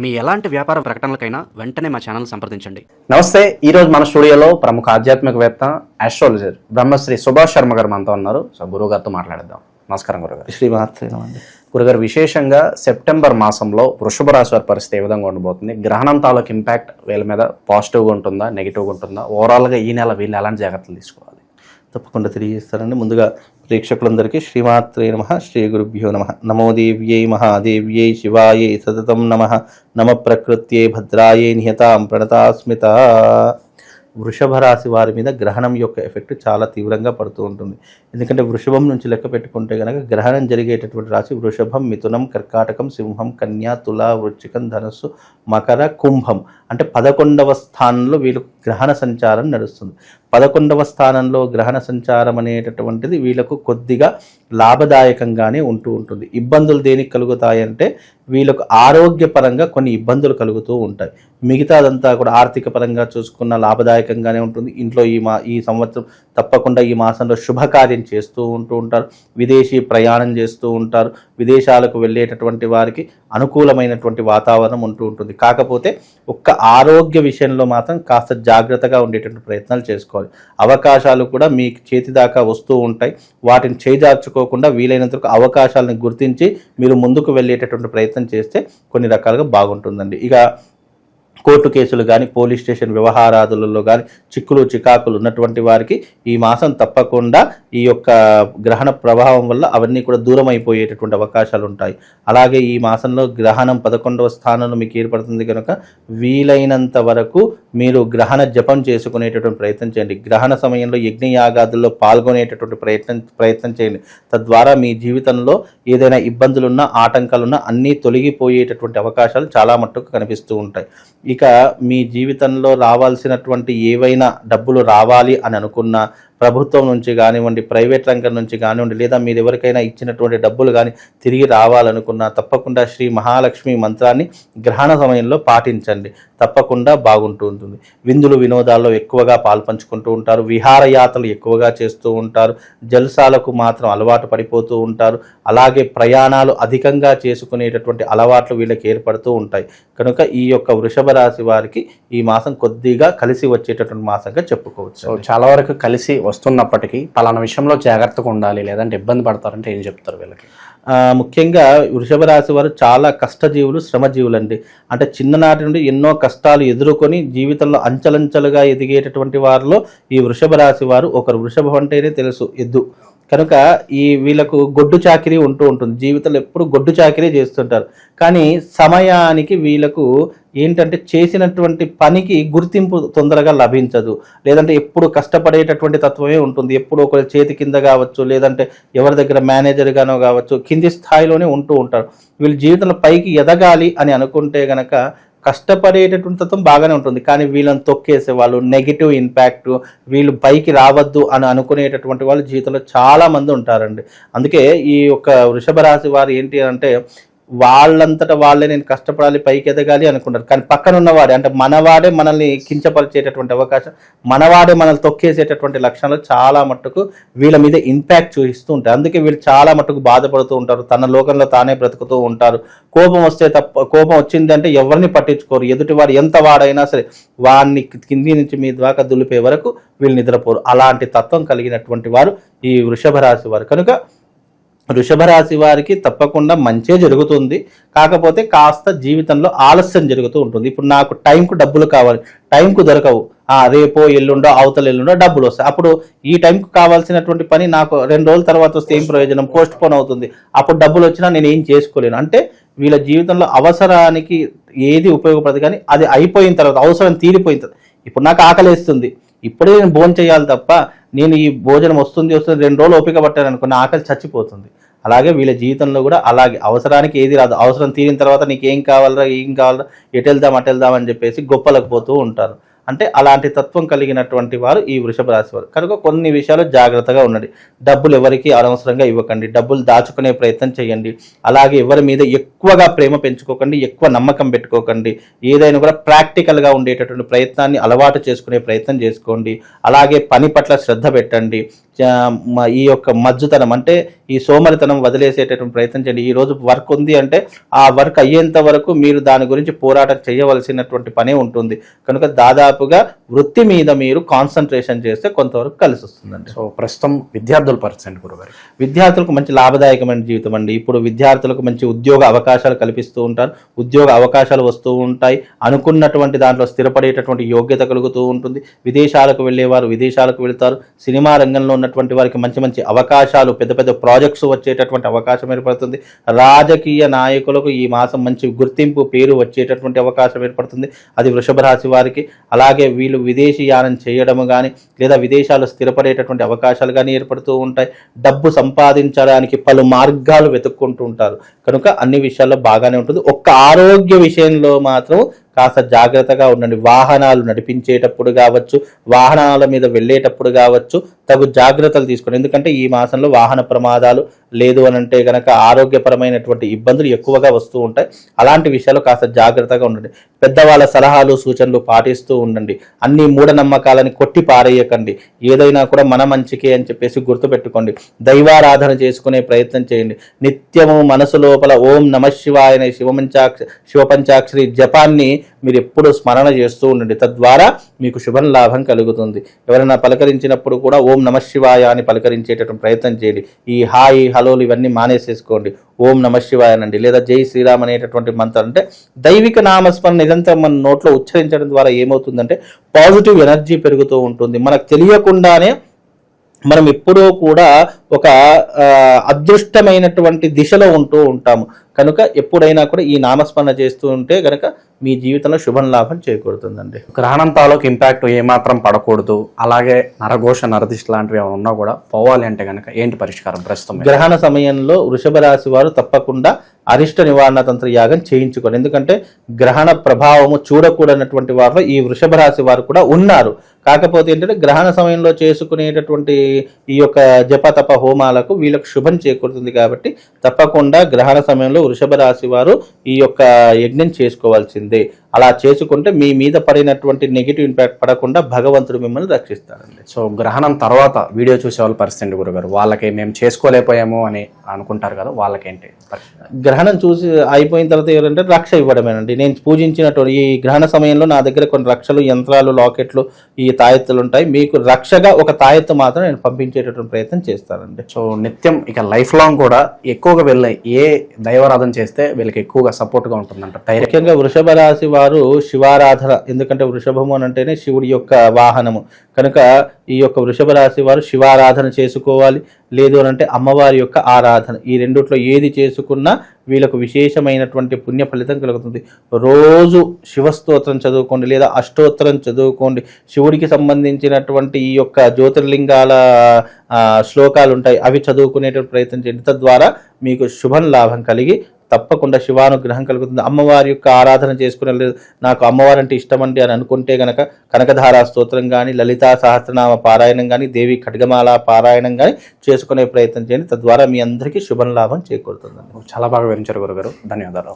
మీ ఎలాంటి వ్యాపార ప్రకటనలకైనా వెంటనే మా ఛానల్ సంప్రదించండి. నమస్తే ఈ రోజు మన స్టూడియోలో ప్రముఖ ఆధ్యాత్మికవేత్త ఆస్ట్రాలజర్ బ్రహ్మశ్రీ సుభాష్ శర్మ గారు మనతో ఉన్నారు. సో గురువు గారితో మాట్లాడదాం నమస్కారం గురుగారు శ్రీమాత్రేనమండి గురుగారు విశేషంగా సెప్టెంబర్ మాసంలో వృషభ రాశి వారి పరిస్థితి ఏ విధంగా ఉండబోతుంది? గ్రహణం తాలూకు ఇంపాక్ట్ వీళ్ళ మీద పాజిటివ్గా ఉంటుందా నెగిటివ్గా ఉంటుందా? ఓవరాల్గా ఈ నెల వీళ్ళు ఎలాంటి జాగ్రత్తలు తీసుకోవాలి? తప్పకుండా తెలియజేస్తారండి. ముందుగా ప్రేక్షకులందరికీ శ్రీమాత్రే నమ శ్రీ గురుభ్యో నమ. నమోదేవ్యై మహాదేవ్యై శివాయై సతతం నమ. నమ ప్రకృత్యై భద్రాయే నిహతాం ప్రణతాస్మిత. వృషభ రాశి వారి మీద గ్రహణం యొక్క ఎఫెక్ట్ చాలా తీవ్రంగా పడుతూ ఉంటుంది. ఎందుకంటే వృషభం నుంచి లెక్క పెట్టుకుంటే కనుక గ్రహణం జరిగేటటువంటి రాశి వృషభం మిథునం కర్కాటకం సింహం కన్యా తుల వృచ్చికం ధనస్సు మకర కుంభం. అంటే పదకొండవ స్థానంలో వీళ్ళు గ్రహణ సంచారం నడుస్తుంది. పదకొండవ స్థానంలో గ్రహణ సంచారం అనేటటువంటిది వీళ్ళకు కొద్దిగా లాభదాయకంగానే ఉంటూ ఉంటుంది. ఇబ్బందులు దేనికి కలుగుతాయంటే వీళ్ళకు ఆరోగ్యపరంగా కొన్ని ఇబ్బందులు కలుగుతూ ఉంటాయి. మిగతాదంతా కూడా ఆర్థిక పరంగా చూసుకున్న లాభదాయకంగానే ఉంటుంది. ఇంట్లో ఈ మా ఈ సంవత్సరం తప్పకుండా ఈ మాసంలో శుభకార్యం చేస్తూ ఉంటూ ఉంటారు. విదేశీ ప్రయాణం చేస్తూ ఉంటారు. విదేశాలకు వెళ్ళేటటువంటి వారికి అనుకూలమైనటువంటి వాతావరణం ఉంటూ ఉంటుంది. కాకపోతే ఒక్క ఆరోగ్య విషయంలో మాత్రం కాస్త జాగ్రత్తగా ఉండేటటువంటి ప్రయత్నాలు చేసుకోవాలి. అవకాశాలు కూడా మీ చేతి దాకా వస్తూ ఉంటాయి. వాటిని చేజార్చుకోకుండా వీలైనంత అవకాశాలను గుర్తించి మీరు ముందుకు వెళ్ళేటటువంటి ప్రయత్నం చేస్తే కొన్ని రకాలుగా బాగుంటుందండి. ఇక కోర్టు కేసులు కానీ పోలీస్ స్టేషన్ వ్యవహారాదులలో కానీ చిక్కులు చికాకులు ఉన్నటువంటి వారికి ఈ మాసం తప్పకుండా ఈ యొక్క గ్రహణ ప్రభావం వల్ల అవన్నీ కూడా దూరం అయిపోయేటటువంటి అవకాశాలు ఉంటాయి. అలాగే ఈ మాసంలో గ్రహణం పదకొండవ స్థానంలో మీకు ఏర్పడుతుంది కనుక వీలైనంత వరకు మీరు గ్రహణ జపం చేసుకునేటటువంటి ప్రయత్నం చేయండి. గ్రహణ సమయంలో యజ్ఞయాగాదుల్లో పాల్గొనేటటువంటి ప్రయత్నం ప్రయత్నం చేయండి. తద్వారా మీ జీవితంలో ఏదైనా ఇబ్బందులున్నా ఆటంకాలున్నా అన్నీ తొలగిపోయేటటువంటి అవకాశాలు చాలా మట్టుకు కనిపిస్తూ ఉంటాయి. ఇక మీ జీవితంలో రావాల్సినటువంటి ఏవైనా డబ్బులు రావాలి అని అనుకున్నా ప్రభుత్వం నుంచి కానివ్వండి ప్రైవేట్ రంగం నుంచి కానివ్వండి లేదా మీరు ఎవరికైనా ఇచ్చినటువంటి డబ్బులు కానీ తిరిగి రావాలనుకున్నా తప్పకుండా శ్రీ మహాలక్ష్మి మంత్రాన్ని గ్రహణ సమయంలో పాటించండి. తప్పకుండా బాగుంటుంది విందులు వినోదాల్లో ఎక్కువగా పాల్పంచుకుంటూ ఉంటారు. విహారయాత్రలు ఎక్కువగా చేస్తూ ఉంటారు. జల్సాలకు మాత్రం అలవాటు పడిపోతూ ఉంటారు. అలాగే ప్రయాణాలు అధికంగా చేసుకునేటటువంటి అలవాట్లు వీళ్ళకి ఏర్పడుతూ ఉంటాయి. కనుక ఈ యొక్క వృషభ రాశి వారికి ఈ మాసం కొద్దిగా కలిసి వచ్చేటటువంటి మాసంగా చెప్పుకోవచ్చు. చాలా వరకు కలిసి వస్తున్నప్పటికీ పలానా విషయంలో జాగ్రత్తగా ఉండాలి లేదంటే ఇబ్బంది పడతారంటే ఏం చెప్తారు వీళ్ళకి? ముఖ్యంగా వృషభ రాశి వారు చాలా కష్టజీవులు శ్రమజీవులు అండి అంటే చిన్ననాటి నుండి ఎన్నో కష్టాలు ఎదుర్కొని జీవితంలో అంచలంచలుగా ఎదిగేటటువంటి వారిలో ఈ వృషభ రాశి వారు ఒకరు. వృషభం అంటేనే తెలుసు ఎద్దు. కనుక ఈ వీళ్ళకు గొడ్డు చాకిరీ ఉంటూ ఉంటుంది. జీవితంలో ఎప్పుడు గొడ్డు చాకిరీ చేస్తుంటారు. కానీ సమయానికి వీళ్ళకు ఏంటంటే చేసినటువంటి పనికి గుర్తింపు తొందరగా లభించదు. లేదంటే ఎప్పుడు కష్టపడేటటువంటి తత్వమే ఉంటుంది. ఎప్పుడు ఒకరి చేతి కింద కావచ్చు లేదంటే ఎవరి దగ్గర మేనేజర్గానో కావచ్చు కింది స్థాయిలోనే ఉంటూ ఉంటారు. వీళ్ళ జీవితంలో పైకి ఎదగాలి అని అనుకుంటే గనక కష్టపడేటటువంటి తత్వం బాగానే ఉంటుంది. కానీ వీళ్ళని తొక్కేసే వాళ్ళు నెగిటివ్ ఇంపాక్ట్ వీళ్ళు పైకి రావద్దు అని అనుకునేటటువంటి వాళ్ళు జీవితంలో చాలామంది ఉంటారండి. అందుకే ఈ యొక్క వృషభ రాశి వారు ఏంటి అంటే వాళ్ళంతటా వాళ్ళే నేను కష్టపడాలి పైకి ఎదగాలి అనుకుంటారు. కానీ పక్కన ఉన్నవాడే అంటే మనవాడే మనల్ని కించపరిచేటటువంటి అవకాశం మనవాడే మనల్ని తొక్కేసేటటువంటి లక్షణాలు చాలా మట్టుకు వీళ్ళ మీద ఇంపాక్ట్ చూపిస్తూ ఉంటాయి. అందుకే వీళ్ళు చాలా మట్టుకు బాధపడుతూ ఉంటారు. తన లోకంలో తానే బ్రతుకుతూ ఉంటారు. కోపం వస్తే తప్ప కోపం వచ్చిందంటే ఎవరిని పట్టించుకోరు. ఎదుటి వాడు ఎంత వాడైనా సరే వాడిని కింది నుంచి మీ దాకా దులిపే వరకు వీళ్ళు నిద్రపోరు. అలాంటి తత్వం కలిగినటువంటి వారు ఈ వృషభ రాశి వారు. కనుక వృషభ రాశి వారికి తప్పకుండా మంచే జరుగుతుంది. కాకపోతే కాస్త జీవితంలో ఆలస్యం జరుగుతూ ఉంటుంది. ఇప్పుడు నాకు టైంకు డబ్బులు కావాలి. టైంకు దొరకవు. రేపో ఎల్లుండో అవతల ఎల్లుండో డబ్బులు వస్తాయి. అప్పుడు ఈ టైంకు కావాల్సినటువంటి పని నాకు రెండు రోజుల తర్వాత వస్తే ఏం ప్రయోజనం? పోస్ట్ పోన్ అవుతుంది. అప్పుడు డబ్బులు వచ్చినా నేను ఏం చేసుకోలేను. అంటే వీళ్ళ జీవితంలో అవసరానికి ఏది ఉపయోగపడదు కానీ అది అయిపోయిన తర్వాత అవసరం తీరిపోయిన తర్వాత. ఇప్పుడు నాకు ఆకలిస్తుంది. ఇప్పుడే నేను భోజనం చేయాలి తప్ప నేను ఈ భోజనం వస్తుంది వస్తుంది రెండు రోజులు ఓపిక పట్టాను అనుకున్న ఆకలి చచ్చిపోతుంది. అలాగే వీళ్ళ జీవితంలో కూడా అలాగే అవసరానికి ఏది రాదు. అవసరం తీరిన తర్వాత నీకు ఏం కావాలరా ఏం కావాలరా ఎటు వెళ్దాం అటు వెళ్దాం అని చెప్పేసి గొప్పలకు పోతూ ఉంటారు. అంటే అలాంటి తత్వం కలిగినటువంటి వారు ఈ వృషభ రాశి వారు. కనుక కొన్ని విషయాలు జాగ్రత్తగా ఉండండి. డబ్బులు ఎవరికి అనవసరంగా ఇవ్వకండి. డబ్బులు దాచుకునే ప్రయత్నం చేయండి. అలాగే ఎవరి మీద ఎక్కువగా ప్రేమ పెంచుకోకండి. ఎక్కువ నమ్మకం పెట్టుకోకండి. ఏదైనా కూడా ప్రాక్టికల్గా ఉండేటటువంటి ప్రయత్నాన్ని అలవాటు చేసుకునే ప్రయత్నం చేసుకోండి. అలాగే పని పట్ల శ్రద్ధ పెట్టండి. ఈ యొక్క మజ్జుతనం అంటే ఈ సోమరితనం వదిలేసేటటువంటి ప్రయత్నం చేయండి. ఈ రోజు వర్క్ ఉంది అంటే ఆ వర్క్ అయ్యేంత వరకు మీరు దాని గురించి పోరాటం చేయవలసినటువంటి పనే ఉంటుంది. కనుక దాదాపుగా వృత్తి మీద మీరు కాన్సన్ట్రేషన్ చేస్తే కొంతవరకు కలిసి వస్తుందండి. సో ప్రస్తుతం విద్యార్థుల పరిస్థితి గురుగారు? విద్యార్థులకు మంచి లాభదాయకమైన జీవితం అండి. ఇప్పుడు విద్యార్థులకు మంచి ఉద్యోగ అవకాశాలు కల్పిస్తూ ఉంటారు. ఉద్యోగ అవకాశాలు వస్తూ ఉంటాయి. అనుకున్నటువంటి దాంట్లో స్థిరపడేటటువంటి యోగ్యత కలుగుతూ ఉంటుంది. విదేశాలకు వెళ్ళేవారు విదేశాలకు వెళ్తారు. సినిమా రంగంలో ఉన్నటువంటి వారికి మంచి మంచి అవకాశాలు పెద్ద పెద్ద ప్రాజెక్ట్స్ వచ్చేటటువంటి అవకాశం ఏర్పడుతుంది. రాజకీయ నాయకులకు ఈ మాసం మంచి గుర్తింపు పేరు వచ్చేటటువంటి అవకాశం ఏర్పడుతుంది. అది వృషభ రాశి వారికి అలాగే వీళ్ళు విదేశీ యానం చేయడము కానీ లేదా విదేశాలు స్థిరపడేటటువంటి అవకాశాలు కానీ ఏర్పడుతూ ఉంటాయి. డబ్బు సంపాదించడానికి పలు మార్గాలు వెతుక్కుంటూ ఉంటారు. కనుక అన్ని విషయాల్లో బాగానే ఉంటుంది. ఒక్క ఆరోగ్య విషయంలో మాత్రం కాస్త జాగ్రత్తగా ఉండండి. వాహనాలు నడిపించేటప్పుడు కావచ్చు వాహనాల మీద వెళ్ళేటప్పుడు కావచ్చు తగు జాగ్రత్తలు తీసుకోండి. ఎందుకంటే ఈ మాసంలో వాహన ప్రమాదాలు లేదు అని అంటే కనుక ఆరోగ్యపరమైనటువంటి ఇబ్బందులు ఎక్కువగా వస్తూ ఉంటాయి. అలాంటి విషయాలు కాస్త జాగ్రత్తగా ఉండండి. పెద్దవాళ్ళ సలహాలు సూచనలు పాటిస్తూ ఉండండి. అన్ని మూఢనమ్మకాలని కొట్టి పారేయకండి. ఏదైనా కూడా మన మంచికే అని చెప్పేసి గుర్తుపెట్టుకోండి. దైవారాధన చేసుకునే ప్రయత్నం చేయండి. నిత్యము మనసు లోపల ఓం నమ శివాయ అనే శివమంచాక్ష శివపంచాక్షరి జపాన్ని మీరు ఎప్పుడు స్మరణ చేస్తూ ఉండండి. తద్వారా మీకు శుభం లాభం కలుగుతుంది. ఎవరైనా పలకరించినప్పుడు కూడా ఓం నమ శివాయ అని పలకరించేటటువంటి ప్రయత్నం చేయండి. ఈ హాయి హలోలు ఇవన్నీ మానేసేసుకోండి. ఓం నమ శివాయ అనండి. లేదా జై శ్రీరామ్ అనేటటువంటి మంత్రం అంటే దైవిక నామస్మరణ నిరంతరం మన నోట్లో ఉచ్చరించడం ద్వారా ఏమవుతుందంటే పాజిటివ్ ఎనర్జీ పెరుగుతూ ఉంటుంది. మనకు తెలియకుండానే మనం ఎప్పుడూ కూడా ఒక అదృష్టమైనటువంటి దిశలో ఉంటూ ఉంటాము. కనుక ఎప్పుడైనా కూడా ఈ నామస్మరణ చేస్తూ ఉంటే కనుక మీ జీవితంలో శుభం లాభం చేకూరుతుందండి. గ్రహణం తాలూకు ఇంపాక్ట్ ఏమాత్రం పడకూడదు. అలాగే నరఘోష నరదిష్టి లాంటివి ఏమైనా ఉన్నా కూడా పోవాలి అంటే కనుక ఏంటి పరిష్కారం ప్రస్తుతం? గ్రహణ సమయంలో వృషభ రాశి వారు తప్పకుండా అరిష్ట నివారణ తంత్ర యాగం చేయించుకోండి. ఎందుకంటే గ్రహణ ప్రభావము చూడకూడనటువంటి వారిలో ఈ వృషభ రాశి వారు కూడా ఉన్నారు. కాకపోతే ఏంటంటే గ్రహణ సమయంలో చేసుకునేటటువంటి ఈ యొక్క జపతప హోమాలకు వీళ్ళకు శుభం చేకూరుతుంది కాబట్టి తప్పకుండా గ్రహణ సమయంలో వృషభ రాశి వారు ఈ యొక్క యజ్ఞం చేసుకోవాల్సిందే. అలా చేసుకుంటే మీ మీద పడినటువంటి నెగిటివ్ ఇంపాక్ట్ పడకుండా భగవంతుడు మిమ్మల్ని రక్షిస్తాడండి. సో గ్రహణం తర్వాత వీడియో చూసే వాళ్ళ పరిస్థితి గురుగారు? వాళ్ళకి మేము చేసుకోలేకపోయాము అని అనుకుంటారు కదా వాళ్ళకేంటి గ్రహణం చూసి అయిపోయిన తర్వాత ఏంటంటే రక్ష ఇవ్వడమేనండి. నేను పూజించినటువంటి ఈ గ్రహణ సమయంలో నా దగ్గర కొన్ని రక్షలు యంత్రాలు లాకెట్లు ఈ తాయెత్తులు ఉంటాయి మీకు రక్షగా ఒక తాయెత్తు మాత్రం నేను పంపించేటటువంటి ప్రయత్నం చేస్తానండి. సో నిత్యం ఇక లైఫ్ లాంగ్ కూడా ఎక్కువగా వెళ్ళే ఏ దైవారాధన చేస్తే వీళ్ళకి ఎక్కువగా సపోర్ట్గా ఉంటుందంట ముఖ్యంగా వృషభ రాశి వారు శివారాధన ఎందుకంటే వృషభము అని అంటేనే శివుడి యొక్క వాహనము. కనుక ఈ యొక్క వృషభ రాశి వారు శివారాధన చేసుకోవాలి లేదు అని అంటే అమ్మవారి యొక్క ఆరాధన. ఈ రెండిట్లో ఏది చేసుకున్నా వీళ్ళకు విశేషమైనటువంటి పుణ్య ఫలితం కలుగుతుంది. రోజు శివస్తోత్రం చదువుకోండి లేదా అష్టోత్తరం చదువుకోండి. శివుడికి సంబంధించినటువంటి ఈ యొక్క జ్యోతిర్లింగాల శ్లోకాలు ఉంటాయి అవి చదువుకునేటువంటి ప్రయత్నం చేయండి. తద్వారా మీకు శుభం లాభం కలిగి తప్పకుండా శివానుగ్రహం కలుగుతుంది. అమ్మవారి యొక్క ఆరాధన చేసుకునే లేదు. నాకు అమ్మవారంటే ఇష్టం అండి అని అనుకుంటే గనక కనకధారా స్తోత్రం కానీ లలితా సహస్రనామ పారాయణం కానీ దేవి ఖడ్గమాల పారాయణం కానీ చేసుకునే ప్రయత్నం చేయండి. తద్వారా మీ అందరికీ శుభం లాభం చేకూరుతుందండి. చాలా బాగా వివరించారు గురుగారు. ధన్యవాదాలు.